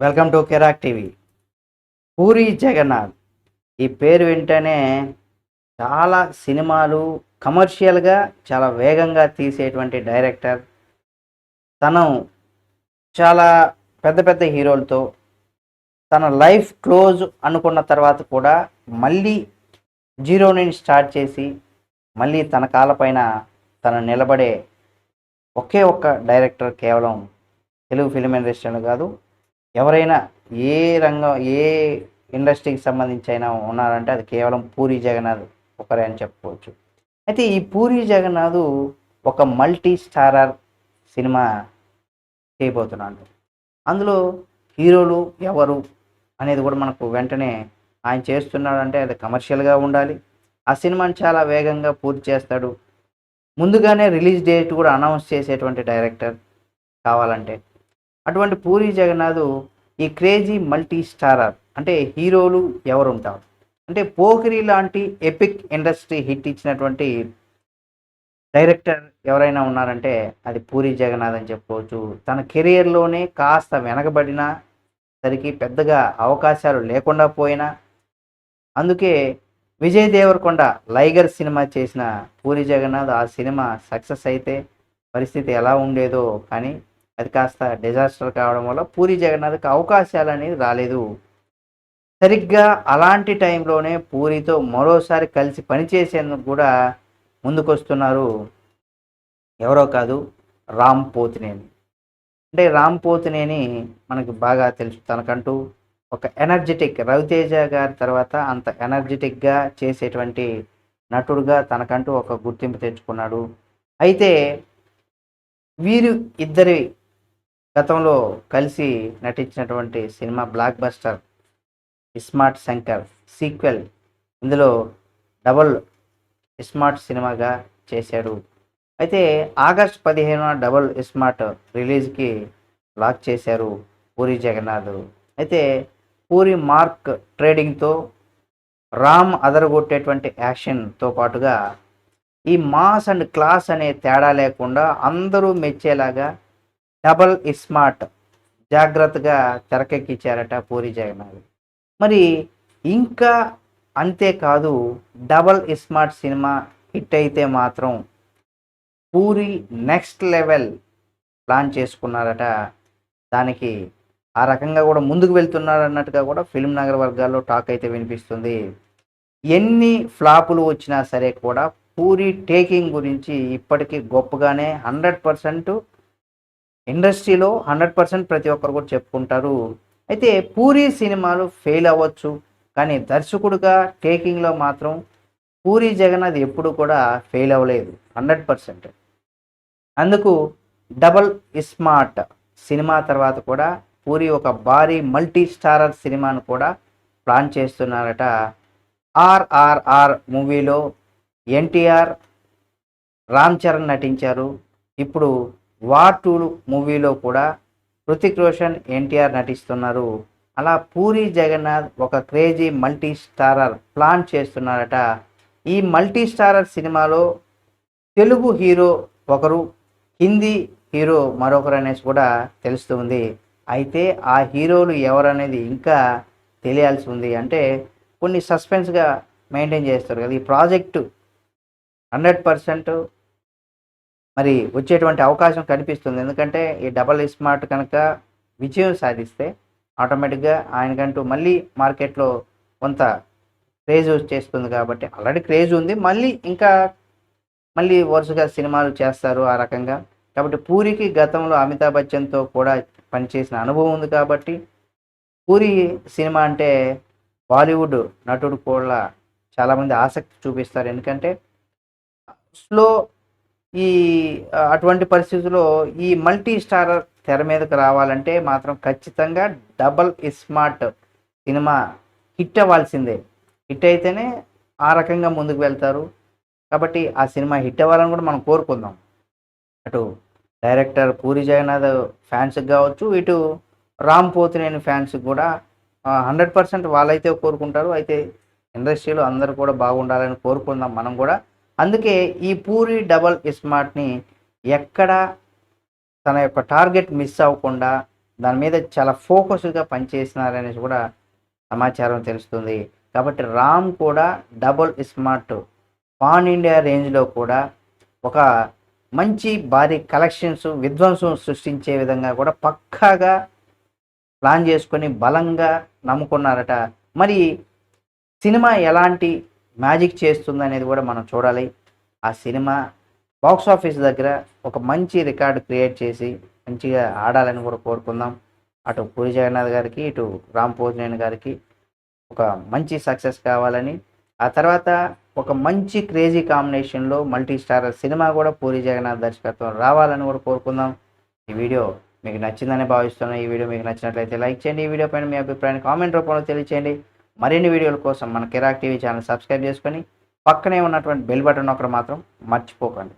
Welcome to కెరాక్ TV. Puri Jagannadh. ఈ పేరు వింటేనే చాలా సినిమాలు కమర్షియల్గా చాలా వేగంగా తీసేటువంటి డైరెక్టర్. తను చాలా పెద్ద పెద్ద హీరోలతో తన లైఫ్ క్లోజ్ అనుకున్న తర్వాత కూడా మళ్ళీ జీరో నుంచి స్టార్ట్ చేసి మళ్ళీ తన కాలపైన తను నిలబడే ఒకే ఒక్క డైరెక్టర్ కేవలం తెలుగు ఫిలిం ఇండస్ట్రీలో కాదు ఎవరైనా ఏ రంగం ఏ ఇండస్ట్రీకి సంబంధించి అయినా ఉన్నారంటే అది కేవలం పూరి జగన్నాథ్ ఒకరే అని చెప్పుకోవచ్చు. అయితే ఈ పూరి జగన్నాథ్ ఒక మల్టీ స్టారర్ సినిమా చేయబోతున్నాడు. అందులో హీరోలు ఎవరు అనేది కూడా మనకు వెంటనే ఆయన చేస్తున్నాడంటే అది కమర్షియల్గా ఉండాలి. ఆ సినిమాని చాలా వేగంగా పూర్తి చేస్తాడు. ముందుగానే రిలీజ్ డేట్ కూడా అనౌన్స్ చేసేటువంటి డైరెక్టర్ కావాలంటే. అటువంటి పూరి జగన్నాథ్ ఈ క్రేజీ మల్టీ స్టారర్ అంటే హీరోలు ఎవరు ఉంటారు అంటే పోకిరి లాంటి ఎపిక్ ఇండస్ట్రీ హిట్ ఇచ్చినటువంటి డైరెక్టర్ ఎవరైనా ఉన్నారంటే అది పూరి జగన్నాథ్ అని చెప్పుకోవచ్చు. తన కెరియర్లోనే కాస్త వెనకబడిన సరికి పెద్దగా అవకాశాలు లేకుండా పోయినా అందుకే విజయ్ దేవరకొండ లైగర్ సినిమా చేసిన పూరి జగన్నాథ్ ఆ సినిమా సక్సెస్ అయితే పరిస్థితి ఎలా ఉండేదో కానీ అది కాస్త డిజాస్టర్ కావడం వల్ల పూరి జగన్నాథ్కి అవకాశాలు అనేది రాలేదు. సరిగ్గా అలాంటి టైంలోనే పూరితో మరోసారి కలిసి పనిచేసేందుకు కూడా ముందుకొస్తున్నారు ఎవరో కాదు రామ్ పోతినేని. అంటే రామ్ పోతినేని మనకి బాగా తెలుసు. తనకంటూ ఒక ఎనర్జెటిక్ రవితేజ గారి తర్వాత అంత ఎనర్జెటిక్గా చేసేటువంటి నటుడుగా తనకంటూ ఒక గుర్తింపు తెచ్చుకున్నాడు. అయితే వీరు ఇద్దరి గతంలో కలిసి నటించినటువంటి cinema blockbuster smart Shankar sequel ఇందులో డబల్ స్మార్ట్ సినిమాగా చేశాడు. అయితే ఆగస్ట్ పదిహేనున డబల్ స్మార్ట్ రిలీజ్కి లాక్ చేశారు పూరి జగన్నాథ్. అయితే పూరి మార్క్ ట్రేడింగ్తో రామ్ అదరగొట్టేటువంటి యాక్షన్తో పాటుగా ఈ మాస్ అండ్ క్లాస్ అనే తేడా లేకుండా అందరూ మెచ్చేలాగా డబల్ స్మార్ట్. జాగ్రత్తగా తెరకెక్కించారట పూరి జగన్నాథ్. మరి ఇంకా అంతేకాదు డబల్ స్మార్ట్ సినిమా హిట్ అయితే మాత్రం పూరి నెక్స్ట్ లెవెల్ ప్లాన్ చేసుకున్నారట. దానికి ఆ రకంగా కూడా ముందుకు వెళ్తున్నారు అన్నట్టుగా కూడా ఫిల్మ్ నగర్ వర్గాల్లో టాక్ అయితే వినిపిస్తుంది. ఎన్ని ఫ్లాపులు వచ్చినా సరే కూడా పూరి టేకింగ్ గురించి ఇప్పటికీ గొప్పగానే హండ్రెడ్ పర్సెంట్ ఇండస్ట్రీలో హండ్రెడ్ పర్సెంట్ ప్రతి ఒక్కరు కూడా చెప్పుకుంటారు. అయితే పూరి సినిమాలు ఫెయిల్ అవ్వచ్చు. కానీ దర్శకుడుగా టేకింగ్లో మాత్రం పూరి జగన్నాథ్ ఎప్పుడు కూడా ఫెయిల్ అవ్వలేదు. Hundred percent. అందుకు డబల్ స్మార్ట్ సినిమా తర్వాత కూడా పూరి ఒక భారీ మల్టీ స్టారర్ సినిమాను కూడా ప్లాన్ చేస్తున్నారట. ఆర్ఆర్ఆర్ మూవీలో ఎన్టీఆర్ రామ్ చరణ్ నటించారు. ఇప్పుడు వార్ టూ మూవీలో కూడా హృతిక్ రోషన్ ఎన్టీఆర్ నటిస్తున్నారు. అలా పూరి జగన్నాథ్ ఒక క్రేజీ మల్టీ స్టారర్ ప్లాన్ చేస్తున్నారట. ఈ మల్టీ స్టారర్ సినిమాలో తెలుగు హీరో ఒకరు హిందీ హీరో మరొకరు అనేసి కూడా తెలుస్తుంది అయితే ఆ హీరోలు ఎవరనేది ఇంకా తెలియాల్సి ఉంది. అంటే కొన్ని సస్పెన్స్గా మెయింటైన్ చేస్తారు కదా. ఈ ప్రాజెక్టు హండ్రెడ్ పర్సెంట్ మరి వచ్చేటువంటి అవకాశం కనిపిస్తుంది. ఎందుకంటే ఈ డబల్ స్మార్ట్ కనుక విజయం సాధిస్తే ఆటోమేటిక్గా ఆయనకంటూ మళ్ళీ మార్కెట్లో కొంత క్రేజ్ వచ్చేస్తుంది కాబట్టి ఆల్రెడీ క్రేజ్ ఉంది. మళ్ళీ ఇంకా మళ్ళీ వరుసగా సినిమాలు చేస్తారు ఆ రకంగా. కాబట్టి పూరికి గతంలో అమితాబ్ బచ్చన్తో కూడా పనిచేసిన అనుభవం ఉంది కాబట్టి పూరి సినిమా అంటే బాలీవుడ్ నటుడు కూడా చాలామంది ఆసక్తి చూపిస్తారు. ఎందుకంటే స్లో ఈ అటువంటి పరిస్థితుల్లో ఈ మల్టీ స్టార్ తెర మీదకి రావాలంటే మాత్రం ఖచ్చితంగా డబల్ స్మార్ట్ సినిమా హిట్ అవ్వాల్సిందే. హిట్ అయితేనే ఆ రకంగా ముందుకు వెళ్తారు. కాబట్టి ఆ సినిమా హిట్ అవ్వాలని కూడా మనం కోరుకుందాం. అటు డైరెక్టర్ పూరి జగన్నాథ్ ఫ్యాన్స్కి కావచ్చు ఇటు రామ్ పోతినేని ఫ్యాన్స్కి కూడా హండ్రెడ్ పర్సెంట్ వాళ్ళైతే కోరుకుంటారు. అయితే ఇండస్ట్రీలో అందరూ కూడా బాగుండాలని కోరుకుందాం మనం కూడా. అందుకే ఈ పూరి డబల్ స్మార్ట్ని ఎక్కడ తన యొక్క టార్గెట్ మిస్ అవ్వకుండా దాని మీద చాలా ఫోకస్గా పనిచేసినారనేసి కూడా సమాచారం తెలుస్తుంది. కాబట్టి రామ్ కూడా డబుల్ స్మార్ట్ పాన్ ఇండియా రేంజ్లో కూడా ఒక మంచి భారీ కలెక్షన్స్ విధ్వంసం సృష్టించే విధంగా కూడా పక్కాగా ప్లాన్ చేసుకొని బలంగా నమ్ముకున్నారట. మరి సినిమా ఎలాంటి మ్యాజిక్ చేస్తుంది అనేది కూడా మనం చూడాలి. ఆ సినిమా బాక్స్ ఆఫీస్ దగ్గర ఒక మంచి రికార్డు క్రియేట్ చేసి మంచిగా ఆడాలని కూడా కోరుకుందాం. అటు పూరి జగన్నాథ్ గారికి ఇటు రామ్ పోజినేని గారికి ఒక మంచి సక్సెస్ కావాలని ఆ తర్వాత ఒక మంచి క్రేజీ కాంబినేషన్లో మల్టీ స్టార్ సినిమా కూడా పూరి జగన్నాథ్ దర్శకత్వం రావాలని కూడా కోరుకుందాం. ఈ వీడియో మీకు నచ్చిందని భావిస్తున్నాను. ఈ వీడియో మీకు నచ్చినట్లయితే లైక్ చేయండి. ఈ వీడియో పైన మీ అభిప్రాయాన్ని కామెంట్ రూపంలో తెలియచేయండి. మరిన్ని వీడియోల కోసం మన కిరాక్ టీవీ ఛానల్ సబ్స్క్రైబ్ చేసుకొని పక్కనే ఉన్నటువంటి బెల్ బటన్ ఒకటి మాత్రం మర్చిపోకండి.